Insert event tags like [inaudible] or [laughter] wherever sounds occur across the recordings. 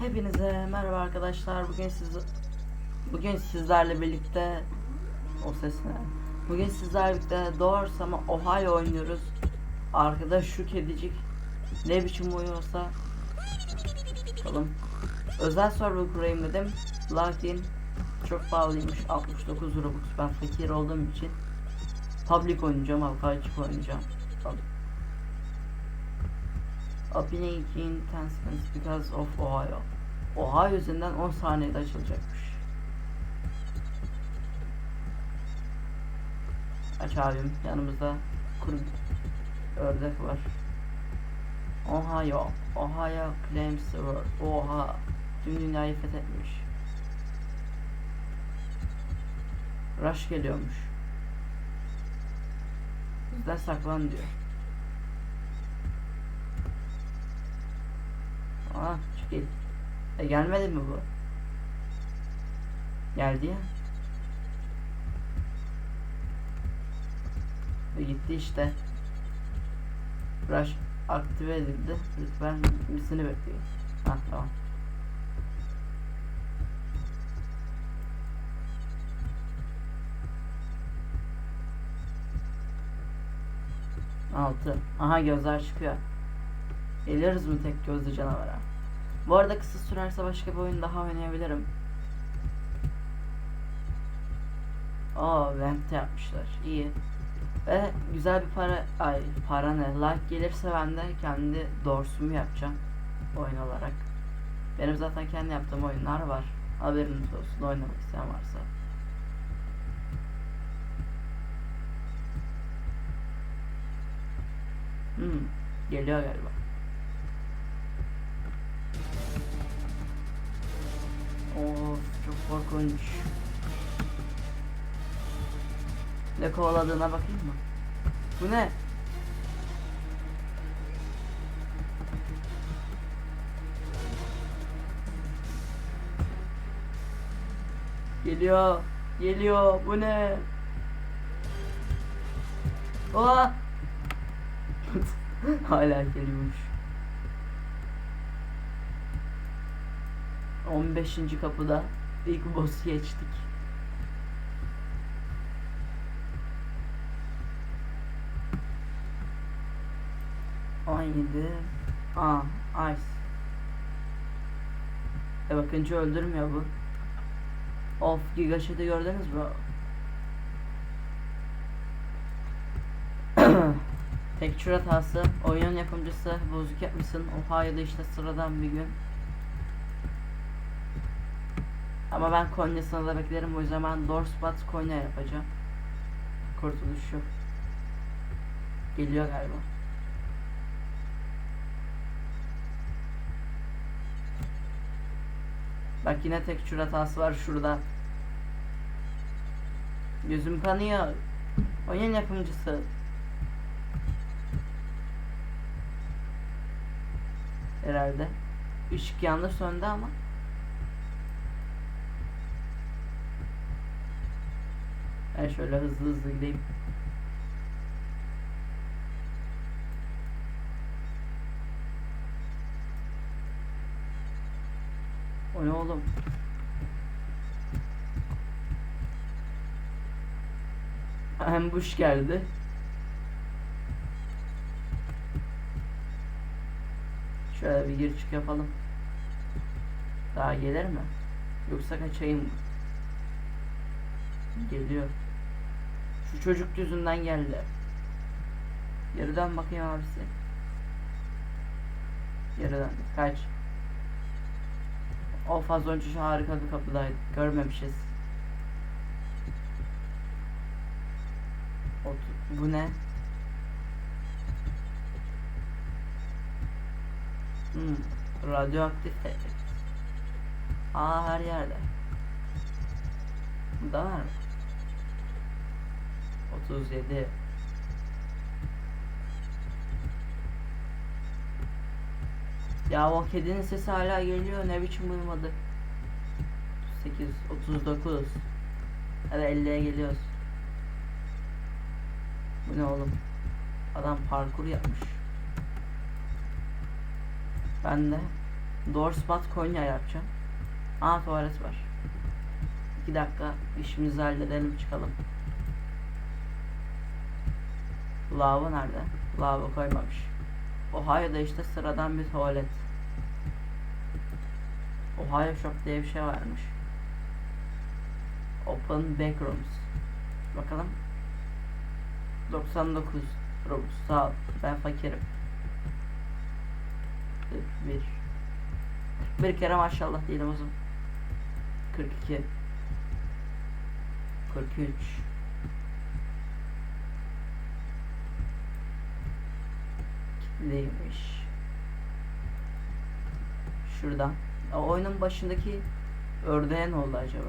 Hepinize merhaba arkadaşlar. Bugün siz bugün sizlerle birlikte o ses ne? Bugün sizlerle birlikte Doors ama Ohio oynuyoruz. Arkada şu kedicik ne biçim uyuyorsa bakalım. Özel server kurayım dedim. Lakin çok pahalıymış. 69 Robux. Ben fakir olduğum için public oynayacağım. Halka açık oynayacağım. Public. Opening in 10 seconds because of Ohio. Ohio yüzünden 10 saniyede açılacakmış. Aç abim yanımızda kuru ördek var. Ohio. Ohio claims the world. Oha. Tüm dünyayı fethetmiş. Rush geliyormuş. Bizden saklan diyor. Aa çıkayım. E gelmedi mi bu? Geldi ya. Ve gitti işte. Rush aktive edildi. Lütfen bitmesini bekleyin. Ha tamam. Altı. Aha gözler çıkıyor. Geliriz mi tek gözlü canavara? Bu arada kısa sürerse başka bir oyun daha oynayabilirim. Aa vent yapmışlar. İyi. Ve güzel bir para ay para ne like gelirse ben de kendi dorsumu yapacağım oyun olarak. Benim zaten kendi yaptığım oyunlar var. Haberiniz olsun oynamak isteyen varsa. Hmm, geliyor galiba. Of çok korkunç. Ne kovaladığına bakayım mı? Bu ne? Geliyor. Geliyor. Bu ne? Oha! [laughs] Hala geliyormuş. 15. kapıda ilk boss geçtik. On yedi. Aa, ice. E bakınca öldürmüyor bu. Of Giga Chat'i gördünüz mü? [clears throat] Texture hatası, oyunun yapımcısı bozuk yapmışsın. Ohio'da işte sıradan bir gün. Ama ben Konya sınavda beklerim o yüzden ben Dorspot Konya yapacağım. Kurtuluş şu. Geliyor galiba. Bak yine tek hatası var şurada. Gözüm kanıyor. Oyun yapımcısı. Herhalde. Işık yandı söndü ama. Ben şöyle hızlı hızlı gideyim. O ne oğlum? [laughs] Ambush geldi. Şöyle bir gir çık yapalım. Daha gelir mi? Yoksa kaçayım mı? Geliyor. Şu çocuk yüzünden geldi. Geriden bakayım abisi. Geriden kaç. Of az önce şu harika bir kapıdaydı. Görmemişiz. Ot- Bu ne? Hmm, radyoaktif tehdit. Aa her yerde. Burada var mı? 37 Ya o kedinin sesi hala geliyor ne biçim uyumadı 8 39 Hadi 50'ye geliyoruz Bu ne oğlum Adam parkur yapmış Ben de Dorspat Konya yapacağım. Aa tuvalet var. 2 dakika işimizi halledelim çıkalım. Lavabo nerede? Lavabo koymamış. Ohio'da işte sıradan bir tuvalet. Ohio Shop diye bir şey varmış. Open Backrooms. Bakalım. 99 Robux. Sağ ol. Ben fakirim. 41 Bir kere maşallah değilim uzun. 42 43 Kitleymiş. Şuradan. O oyunun başındaki ördeğe ne oldu acaba?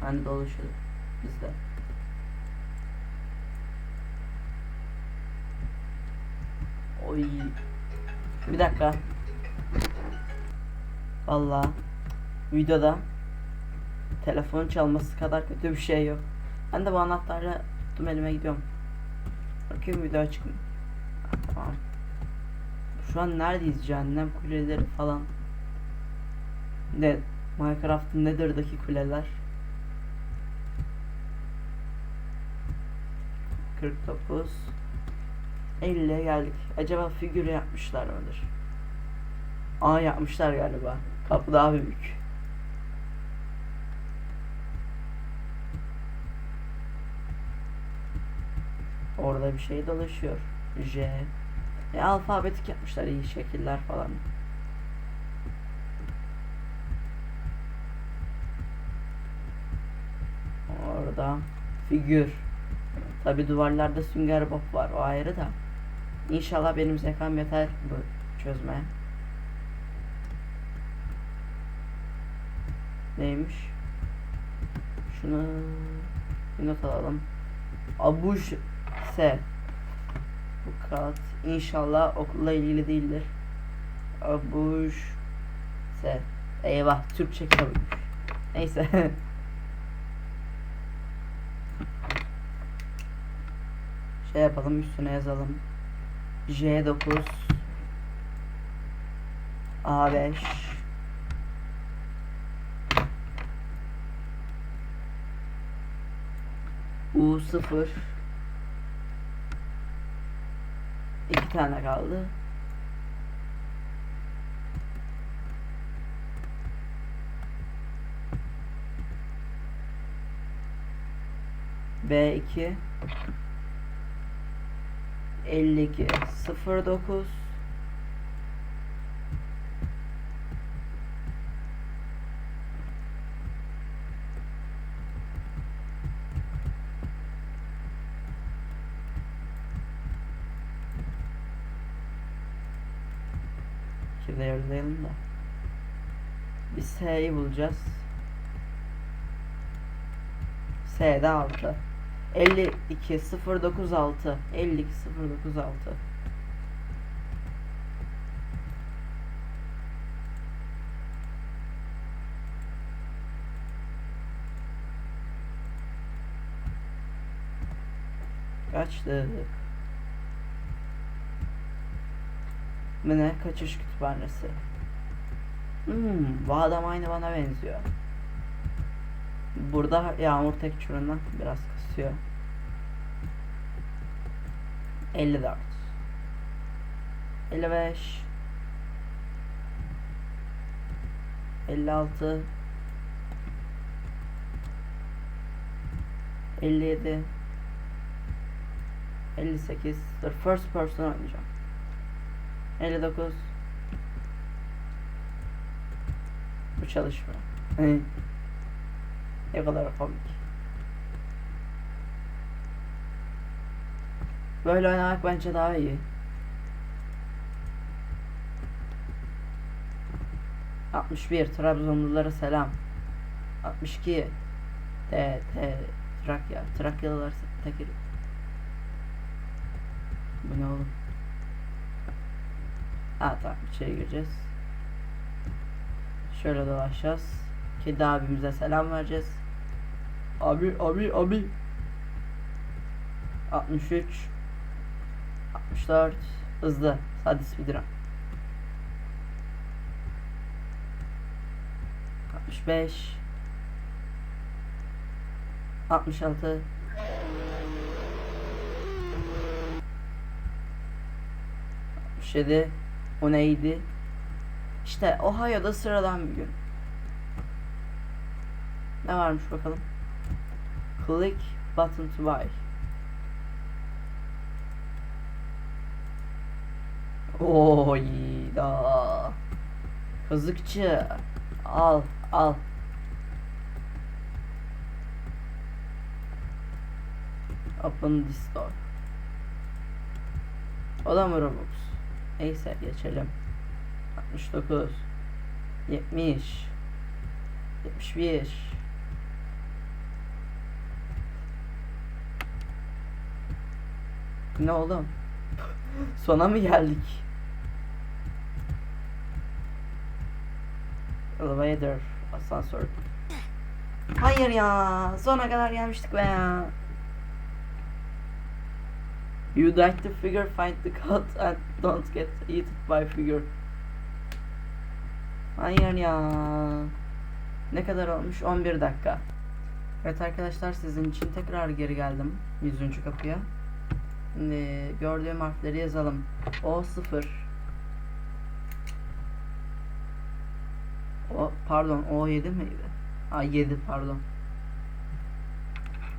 Hani dolaşıyordu bizde. Oy. Bir dakika. Vallahi videoda telefon çalması kadar kötü bir şey yok. Ben de bu anahtarla tuttum elime gidiyorum. Bakayım video açık mı? Şu an neredeyiz? Cehennem kuleleri falan. Ne? Minecraft'ın Nether'daki kuleler. 49 50'ye geldik. Acaba figür yapmışlar mıdır? Aa yapmışlar galiba. Kapı daha büyük. Orada bir şey dolaşıyor. J. E, alfabetik yapmışlar iyi şekiller falan. Orada figür. Tabi duvarlarda sünger bob var o ayrı da. İnşallah benim zekam yeter bu çözmeye. Neymiş? Şunu bir not alalım. Abuj S. Bu kağıt inşallah okulla ilgili değildir. Abuj S. Eyvah Türkçe kitabıymış. Neyse. [laughs] şey yapalım üstüne yazalım. J9 A5 U0 tane kaldı. B2 52 09 Şimdi yazayalım da. Bir S'yi bulacağız. S'de 6. 52 096 52 096 Kaçtık. Bu ne? Kaçış kütüphanesi. Hmm, bu adam aynı bana benziyor. Burada yağmur tek çüründen biraz kısıyor. 54 55 56 57 58 Dur first person oynayacağım. 59 Bu çalışmıyor Ne kadar komik Böyle oynamak bence daha iyi. Altmış bir Trabzonlulara selam. 62 T T Trakya Trakyalılar tekir. Bu ne oğlum? Ha tamam içeri gireceğiz. Şöyle dolaşacağız. Kedi abimize selam vereceğiz. Abi abi abi. 63 64 hızlı. Hadi speedrun. 65 66 67 o neydi? İşte Ohio'da sıradan bir gün. Ne varmış bakalım? Click button to buy. Oy da. Kazıkçı. Al, al. Open this door. O da mı Robux? Neyse geçelim. 69 70 71 Ne oğlum? [laughs] Sona mı geldik? Elevator, asansör. Hayır ya, sona kadar gelmiştik be ya. You like the figure, find the cut and don't get eaten by figure. Hayır ya. Ne kadar olmuş? 11 dakika. Evet arkadaşlar sizin için tekrar geri geldim 100. kapıya. Şimdi gördüğüm harfleri yazalım. O 0 O pardon O 7 miydi? Ha 7 pardon.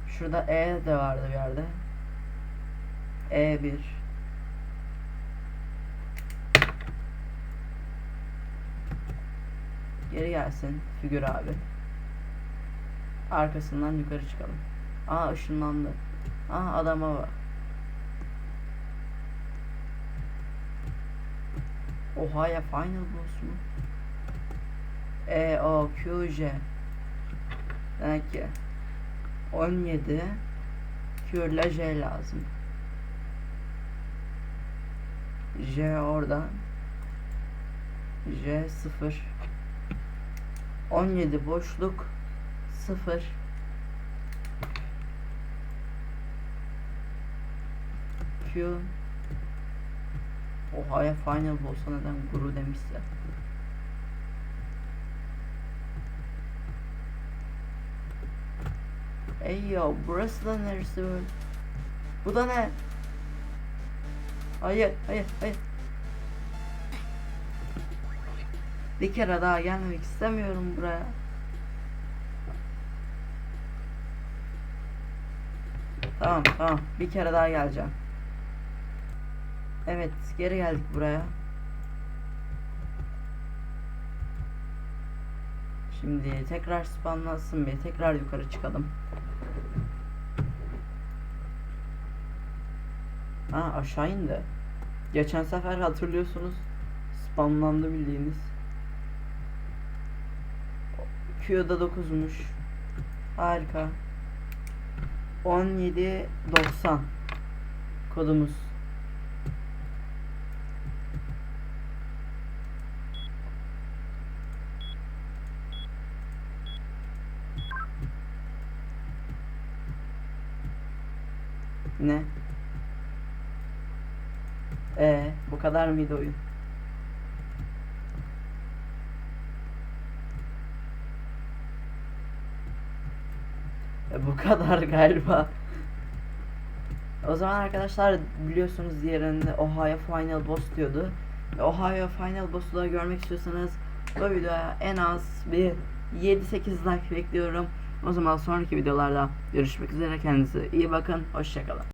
Şurada E de vardı bir yerde. E1 Geri gelsin figür abi. Arkasından yukarı çıkalım. Aa ışınlandı. Aa adama bak. Ohaya final boss mu? E O Q J. Demek ki 17 Q ile J lazım. J orada. J 0 17 boşluk 0 Q Ohaya final boss'a neden guru demişse. Ey yo burası da neresi böyle? Bu da ne? Hayır hayır hayır. Bir kere daha gelmek istemiyorum buraya. Tamam tamam bir kere daha geleceğim. Evet geri geldik buraya. Şimdi tekrar spawnlansın bir tekrar yukarı çıkalım. Ha aşağı indi. Geçen sefer hatırlıyorsunuz spamlandı bildiğiniz. Q'da 9'muş. Harika. 17 90 kodumuz. Ne? Ee, bu kadar mıydı oyun? Bu kadar galiba. O zaman arkadaşlar biliyorsunuz diğerinde Ohio Final Boss diyordu. E, Ohio Final Boss'u da görmek istiyorsanız bu videoya en az bir 7-8 like bekliyorum. O zaman sonraki videolarda görüşmek üzere kendinize iyi bakın. Hoşçakalın.